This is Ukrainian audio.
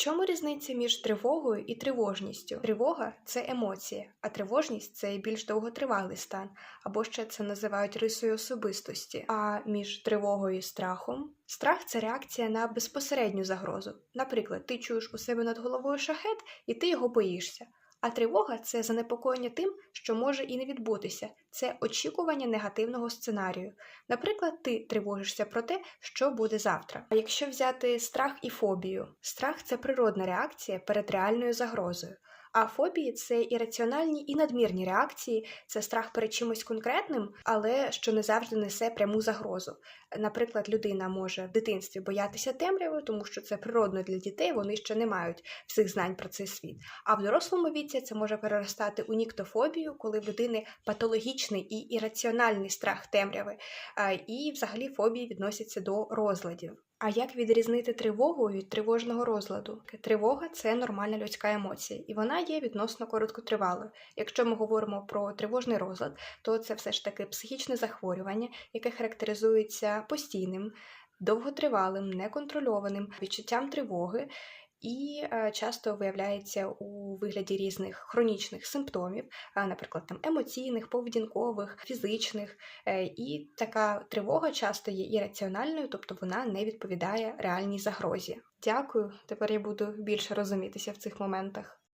чому різниця між тривогою і тривожністю? Тривога це емоція, а тривожність це більш довготривалий стан, або ще це називають рисою особистості. А між тривогою і страхом страх це реакція на безпосередню загрозу. Наприклад, ти чуєш у себе над головою шахет, і ти його боїшся. А тривога це занепокоєння тим, що може і не відбутися. Це очікування негативного сценарію. Наприклад, ти тривожишся про те, що буде завтра. А якщо взяти страх і фобію, страх це природна реакція перед реальною загрозою. А фобії це ірраціональні і надмірні реакції, це страх перед чимось конкретним, але що не завжди несе пряму загрозу. Наприклад, людина може в дитинстві боятися темряви, тому що це природно для дітей, вони ще не мають всіх знань про цей світ. А в дорослому віці це може переростати у ніктофобію, коли в людини патологічний і ірраціональний страх темряви, і взагалі фобії відносяться до розладів. А як відрізнити тривогу від тривожного розладу? Тривога це нормальна людська емоція, і вона є відносно короткотривалою. Якщо ми говоримо про тривожний розлад, то це все ж таки психічне захворювання, яке характеризується постійним, довготривалим, неконтрольованим відчуттям тривоги. І е, часто виявляється у вигляді різних хронічних симптомів, наприклад, там емоційних, поведінкових, фізичних. Е, І така тривога часто є ірраціональною, тобто вона не відповідає реальній загрозі. Дякую, тепер я буду більше розумітися в цих моментах.